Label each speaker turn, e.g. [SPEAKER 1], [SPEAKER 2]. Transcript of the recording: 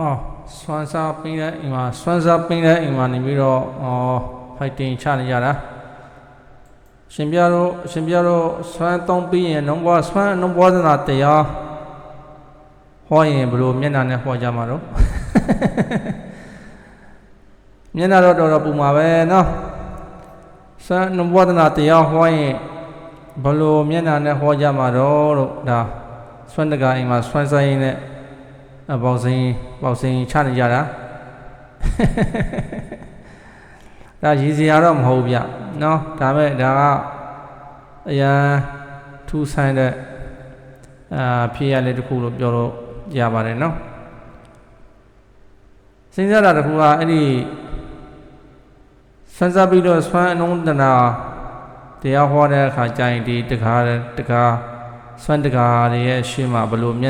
[SPEAKER 1] အော်စွမ်းစားပင်းတဲ့အိမ်မှာစွမ်းစားပင်းတဲ့အိမ်မှာနေပြီးတော့အော်ဖိုက်တင်ချနေကြတာရှင်ပြတို့ရှင်ပြတို့စွမ်းသုံးပြီးရင်နှုံးဘွားစွမ်းနှုံးဘွားသနာတရားဟောရင်ဘယ်လိုမျက်နှာနဲ့ဟောကြမှာတော့မျက်နှာတော့တော်တော်ပူမှာပဲနော်စွမ်းနှုံးဘွားသနာတရားဟောရင်ဘယ်လိုမျက်နှာနဲ့ဟောကြမှာတော့လို့ဒါစွမ်းတကအိမ်မှာစွမ်းဆိုင်နဲ့အ ပေါင်းစင်းပေါင်းစင်းချနေကြတာ ဒါရည်စရာတော့မဟုတ်ဗျเนาะဒါမဲ့ဒါကအရန်ထူးဆန်းတဲ့အာဖြစ်ရလေးတစ်ခုလို့ပြောလို့ရပါတယ်เนาะစဉ်းစားတာတစ်ခုကအဲ့ဒီစမ်းစားပြီးတော့ဆွမ်းအနုံးတနာတရားဟောတဲ့အခါကျရင်ဒီတကားတကားဆွမ်းတကားတွေရဲ့အရှိမဘယ်လိုမျက်